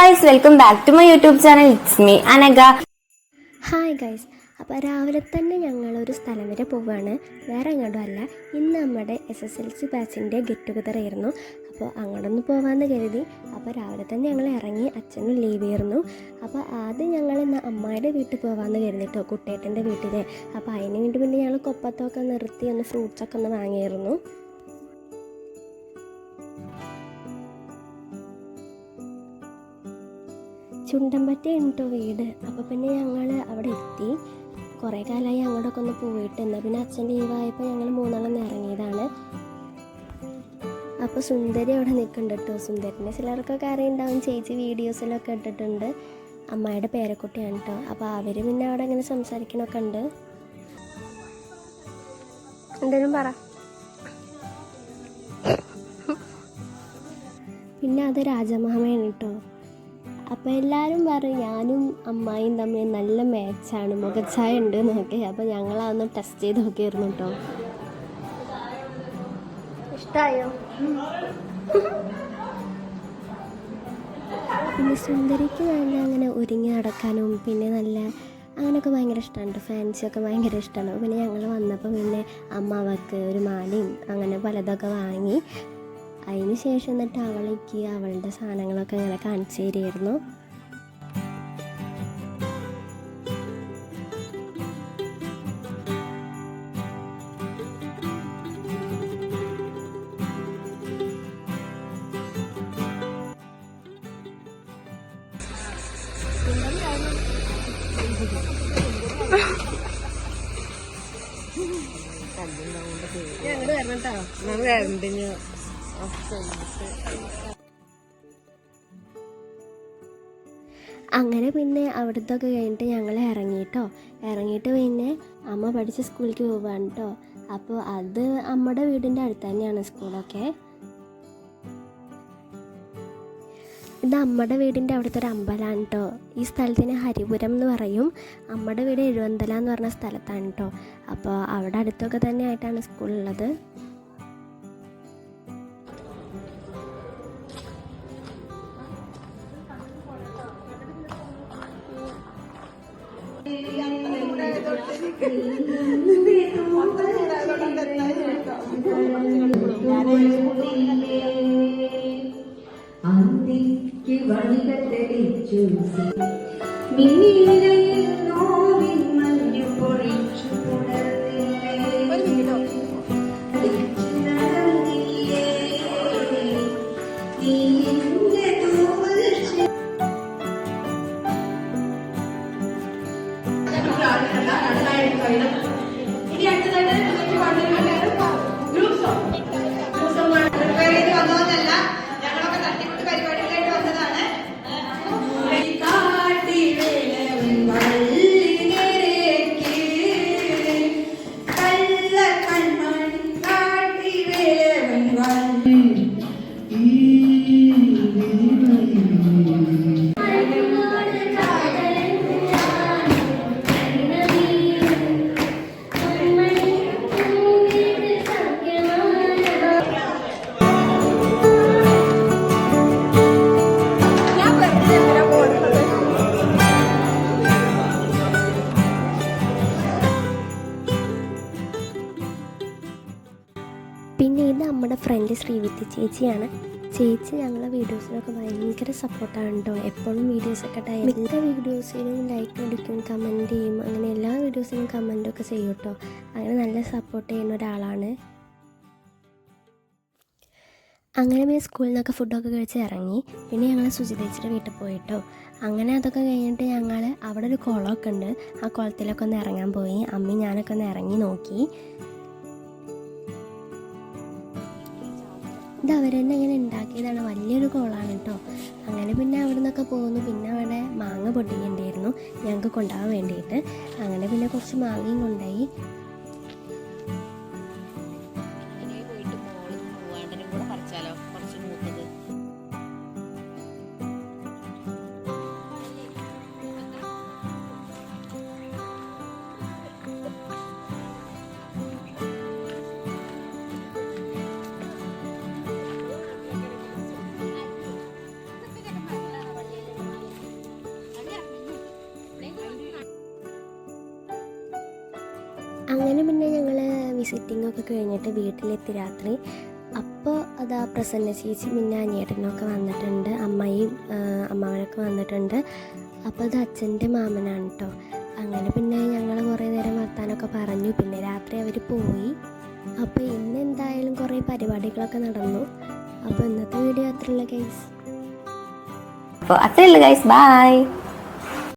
Guys welcome back to my YouTube channel. It's me Anagha hi guys അപ്പോൾ രാവിലെ തന്നെ ഞങ്ങൾ ഒരു സ്ഥലം വരെ പോവുകയാണ് വേറെ എങ്ങോട്ടും അല്ല ഇന്ന് നമ്മുടെ എസ് എസ് എൽ സി ബാച്ചിന്റെ ഗെറ്റ് ടുഗദർ ആയിരുന്നു. അപ്പോൾ അങ്ങോട്ടൊന്ന് പോകാമെന്ന് കരുതി. അപ്പോൾ രാവിലെ തന്നെ ഞങ്ങൾ ഇറങ്ങി അച്ഛനും ലീവ് ആയിരുന്നു അപ്പോൾ ആദ്യം ഞങ്ങൾ ഇന്ന് അമ്മായിയുടെ വീട്ടിൽ പോകാമെന്ന് കരുതിട്ടോ കുട്ടേട്ടന്റെ വീട്ടിൽ അപ്പോൾ അതിന് വേണ്ടി പിന്നെ ഞങ്ങൾ കൊപ്പത്തൊക്കെ നിർത്തി ഒന്ന് ഫ്രൂട്ട്സൊക്കെ ഒന്ന് വാങ്ങിയിരുന്നു. ചുണ്ടമ്പറ്റ കേട്ടോ വീട്. അപ്പോൾ പിന്നെ ഞങ്ങൾ അവിടെ എത്തി. കുറേ കാലമായി അങ്ങോട്ടൊക്കെ ഒന്ന് പോയിട്ട്. എന്നാൽ പിന്നെ അച്ഛൻ ലീവായപ്പോൾ ഞങ്ങൾ മൂന്നാളം ഇറങ്ങിയതാണ്. അപ്പോൾ സുന്ദരി അവിടെ നിൽക്കുന്നുണ്ട് കേട്ടോ സുന്ദരിനെ ചിലർക്കൊക്കെ അറിയുണ്ടാവും. ചേച്ചി വീഡിയോസിലൊക്കെ ഇട്ടിട്ടുണ്ട്. അമ്മായിയുടെ പേരക്കുട്ടിയാണ് കേട്ടോ അപ്പോൾ അവർ പിന്നെ അവിടെ ഇങ്ങനെ സംസാരിക്കണമൊക്കെ ഉണ്ട്. എന്തേലും പറ. പിന്നെ അത് രാജമാമയാണ് കേട്ടോ അപ്പോൾ എല്ലാവരും പറയും ഞാനും അമ്മായിയും തമ്മിൽ നല്ല മാച്ചാണ് മുഖച്ചായ ഉണ്ട് എന്നൊക്കെ. അപ്പോൾ ഞങ്ങളതൊന്ന് ടെസ്റ്റ് ചെയ്ത് നോക്കിയായിരുന്നു കേട്ടോ ഇഷ്ടമായോ പിന്നെ സുന്ദരിക്ക് വേണ്ട അങ്ങനെ ഒരുങ്ങി നടക്കാനും പിന്നെ നല്ല അങ്ങനെയൊക്കെ ഭയങ്കര ഇഷ്ടമാണ് ഫാൻസിയൊക്കെ ഭയങ്കര ഇഷ്ടമാണ് പിന്നെ ഞങ്ങൾ വന്നപ്പോൾ പിന്നെ അമ്മാവക്ക് ഒരു മാലയും അങ്ങനെ പലതൊക്കെ വാങ്ങി അതിന് ശേഷം എന്നിട്ട് അവളേക്ക് അവളുടെ സാധനങ്ങളൊക്കെ ഇങ്ങനെ കാണിച്ചു തരുമായിരുന്നു ഞങ്ങൾ വരണം കേട്ടോ ഞാൻ വരണ്ടിന്. അങ്ങനെ പിന്നെ അവിടുത്തെ ഒക്കെ കഴിഞ്ഞിട്ട് ഞങ്ങൾ ഇറങ്ങിയിട്ടോ ഇറങ്ങിയിട്ട് പിന്നെ അമ്മ പഠിച്ച സ്കൂളിലേക്ക് പോവാണ് കേട്ടോ അപ്പോൾ അത് അമ്മയുടെ വീടിന്റെ അടുത്ത് തന്നെയാണ് സ്കൂളൊക്കെ. ഇത് അമ്മയുടെ വീടിന്റെ അവിടുത്തെ ഒരു അമ്പലമാണ് കേട്ടോ ഈ സ്ഥലത്തിന് ഹരിപുരം എന്ന് പറയും. അമ്മയുടെ വീട് എഴുവന്തല എന്ന് പറഞ്ഞ സ്ഥലത്താണ് കേട്ടോ അപ്പോൾ അവിടെ അടുത്തൊക്കെ തന്നെ ആയിട്ടാണ് സ്കൂളുള്ളത്. അന്തിക്ക് വഴികൾ തെളിച്ചു മിന്നിലയിൽ ചെയ്ത് ഫ്രണ്ട് ശ്രീവിദ്യ ചേച്ചിയാണ്. ചേച്ചി ഞങ്ങളെ വീഡിയോസിനൊക്കെ ഭയങ്കര സപ്പോർട്ടാണ് കേട്ടോ എപ്പോഴും വീഡിയോസൊക്കെ ടൈം മിക്ക വീഡിയോസിനും ലൈക്ക് അടിക്കും കമന്റ് ചെയ്യും അങ്ങനെ എല്ലാ വീഡിയോസിനും കമന്റൊക്കെ ചെയ്യും കേട്ടോ അങ്ങനെ നല്ല സപ്പോർട്ട് ചെയ്യുന്ന ഒരാളാണ്. അങ്ങനെ പിന്നെ സ്കൂളിൽ നിന്നൊക്കെ ഫുഡൊക്കെ കഴിച്ച് ഇറങ്ങി. പിന്നെ ഞങ്ങൾ ശുചിതേച്ചിയുടെ വീട്ടിൽ പോയിട്ടോ. അങ്ങനെ അതൊക്കെ കഴിഞ്ഞിട്ട് ഞങ്ങൾ അവിടെ ഒരു കുളമൊക്കെ ഉണ്ട്. ആ കുളത്തിലൊക്കെ ഒന്ന് ഇറങ്ങാൻ പോയി. അമ്മയും ഞാനൊക്കെ ഒന്ന് ഇറങ്ങി നോക്കി. ഇത് അവർ തന്നെ ഇങ്ങനെ ഉണ്ടാക്കിയതാണ് വലിയൊരു കോളാണ് കേട്ടോ അങ്ങനെ പിന്നെ അവിടെ നിന്നൊക്കെ പോകുന്നു പിന്നെ അവിടെ മാങ്ങ പൊട്ടിക്കേണ്ടിയിരുന്നു. ഞങ്ങൾക്ക് കൊണ്ടുപോകാൻ വേണ്ടിയിട്ട്. അങ്ങനെ പിന്നെ കുറച്ച് മാങ്ങയും കൊണ്ടുപോയി. അങ്ങനെ പിന്നെ ഞങ്ങൾ വിസിറ്റിംഗ് ഒക്കെ കഴിഞ്ഞിട്ട് വീട്ടിലെത്തി രാത്രി. അപ്പോൾ അതാ പ്രസന്ന ചേച്ചി പിന്നെ അനിയേട്ടനൊക്കെ വന്നിട്ടുണ്ട്. അമ്മയും അമ്മാവനൊക്കെ വന്നിട്ടുണ്ട്. അപ്പോൾ അത് അച്ഛന്റെ മാമനാണ് കേട്ടോ അങ്ങനെ പിന്നെ ഞങ്ങൾ കുറേ നേരം വർത്താനൊക്കെ പറഞ്ഞു. പിന്നെ രാത്രി അവർ പോയി. അപ്പോൾ ഇന്ന് എന്തായാലും കുറേ പരിപാടികളൊക്കെ നടന്നു. അപ്പോൾ ഇന്നത്തെ വീഡിയോ അത്രയുള്ള കേസ് അപ്പോൾ അത്രയുള്ള കേസ് ബൈ